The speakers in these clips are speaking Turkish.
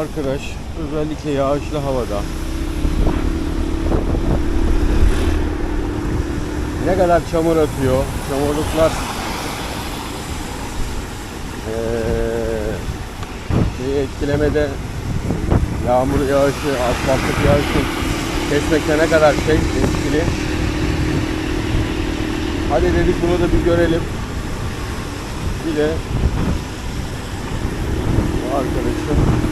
arkadaş özellikle yağışlı havada ne kadar çamur atıyor. Çamurluklar şeyi etkilemede yağmur yağışı, asfaltlık yağışı kesmekte ne kadar şey etkili. Hadi dedik bunu da bir görelim. Bir de arkadaşım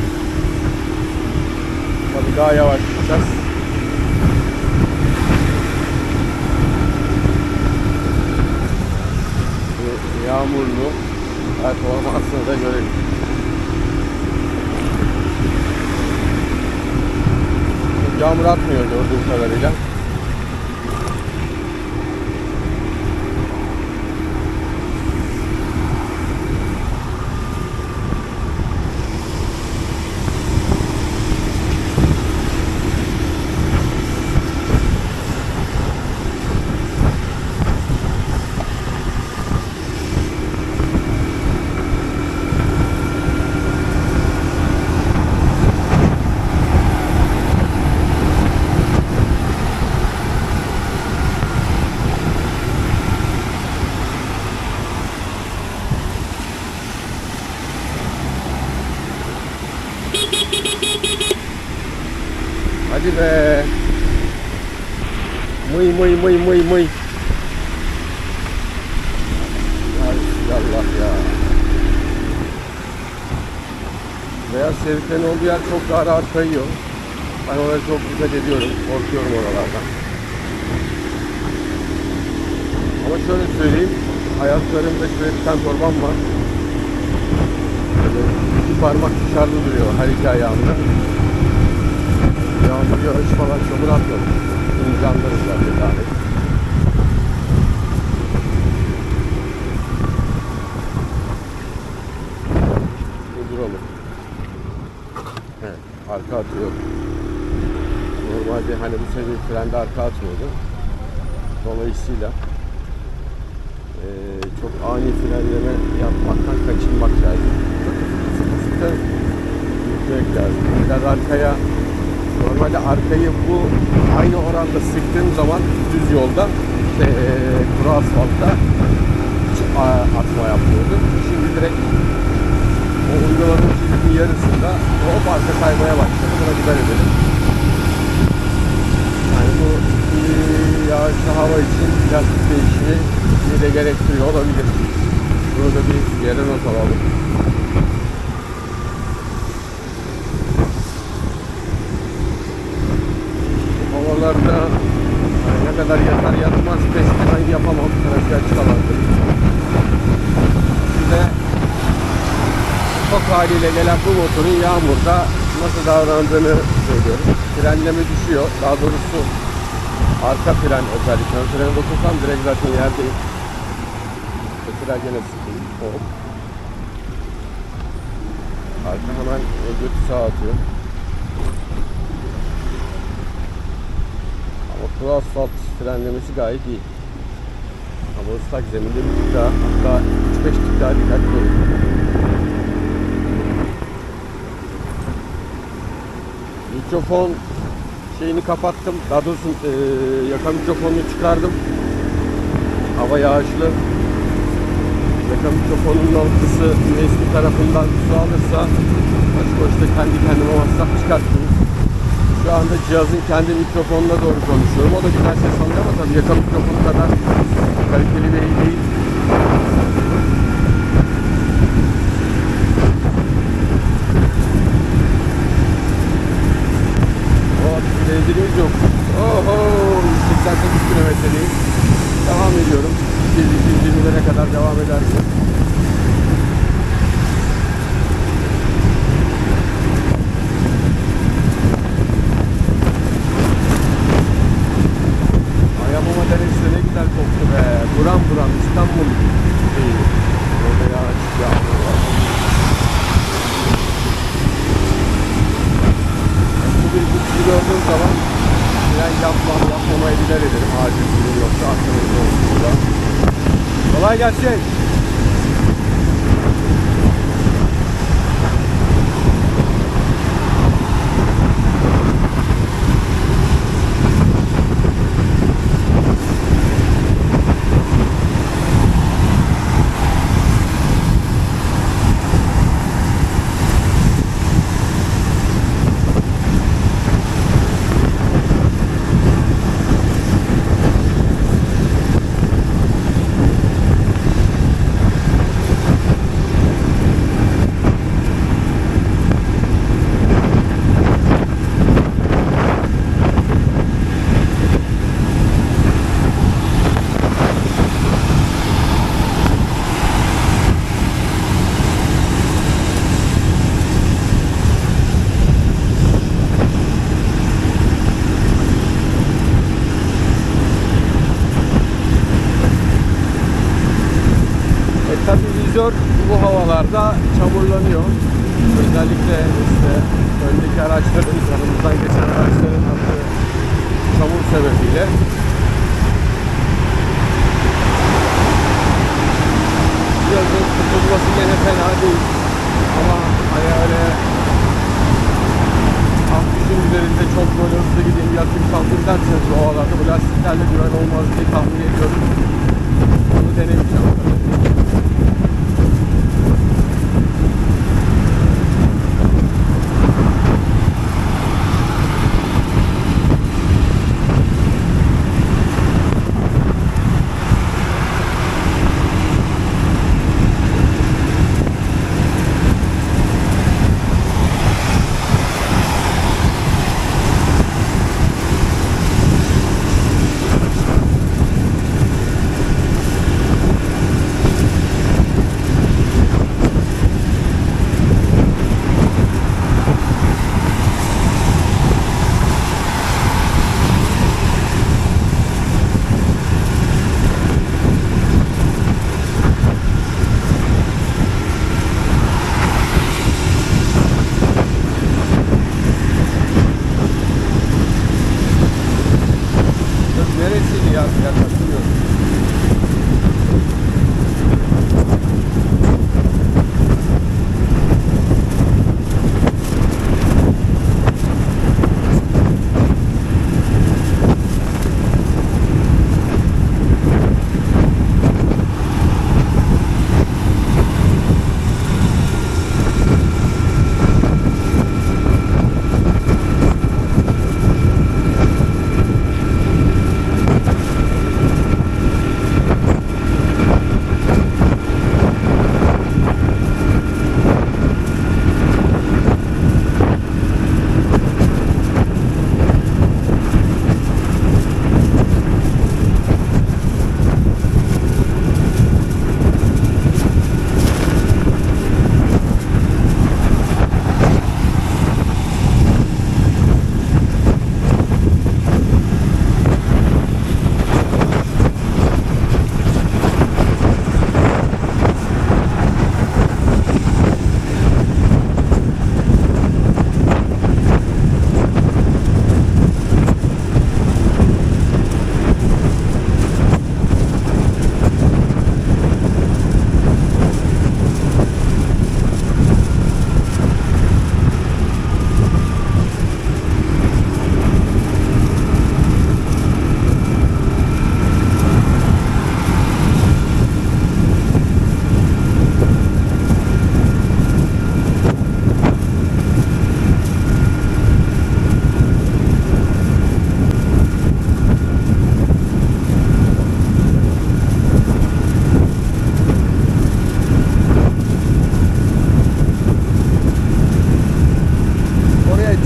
tabii daha yavaş gideceğiz. Yağmurlu performansını da görelim. Yağmur atmıyor gördüğüm kadarıyla. Hadi be. Mıy mıy mıy mıy mıy. Allah ya. Beyaz şeritlerin olduğu yer çok daha rahat kayıyor. Ben oraya çok dikkat ediyorum. Korkuyorum oralardan. Ama şöyle söyleyeyim. Ayaklarımda şöyle bir tane torbam var. Böyle iki parmak dışarıda duruyor her iki ayağımda. Yağmur yağış falan çamur atmadı. İmkanları zaten yani. Durduralım. Evet, arka atıyor. Normalde hani bu sefer frende arka atmıyordu. Dolayısıyla eee, çok ani frenleme yapmaktan kaçınmak lazım. Sıkı sıkı gitmek lazım. Arkaya Normalde arkayı bu aynı oranda sıktığım zaman düz yolda işte eee, kuru asfaltta atma yapmıyordu. Şimdi direkt o uyguladığım çizginin yarısında hop arka kaymaya başladı. Buna dikkat edelim. Yani bu eee, yağışlı hava için plastik değişimi de gerektiriyor olabilir. Bunu da bir yere not alalım. Haliyle gelen bu motorun yağmurda nasıl davrandığını söylüyorum. Frenleme düşüyor. Daha doğrusu arka fren özellikle. Ön frene dokunsam direkt zaten yerdeyim. Fren gene sıkayım. Arka hemen götü sağa atıyor. Ama kuru asfalt frenlemesi gayet iyi. Ama ıslak zeminde bir tık daha, hatta 3-5 tık daha dikkatli olun. Mikrofon şeyini kapattım. Daha doğrusu e, yaka mikrofonunu çıkardım. Hava yağışlı. Yaka mikrofonunun ortası USB tarafından su alırsa boş boşta kendi kendime masraf çıkarttım. Şu anda cihazın kendi mikrofonuna doğru konuşuyorum. O da güzel ses alıyor ama tabii yaka mikrofonu kadar kaliteli ve iyi değil. Benzerimiz yok. Oho, 88 kilometredeyiz. Devam ediyorum. 220'lere kadar devam edersin. Ayamama Deresi de ne güzel koktu be. Buram buram İstanbul şeyi. Orada ya açık yağmur var. Bu bir kutuyu gördüğüm zaman fren yapmam, yapmamayı bilir ederim. Acil durum yoksa aklımızda olsun da. Kolay gelsin. koridor bu havalarda çamurlanıyor. Özellikle işte öndeki araçların, yanımızdan geçen araçların attığı çamur sebebiyle.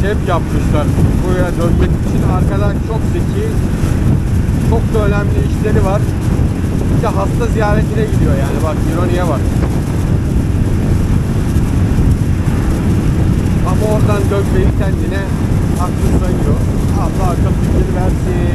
Cep yapmışlar. Buraya dönmek için arkadan çok zeki, çok da önemli işleri var. Bir de hasta ziyaretine gidiyor yani bak ironiye bak. Ama oradan dönmeyi kendine haklı sayıyor. Allah akıl fikir versin.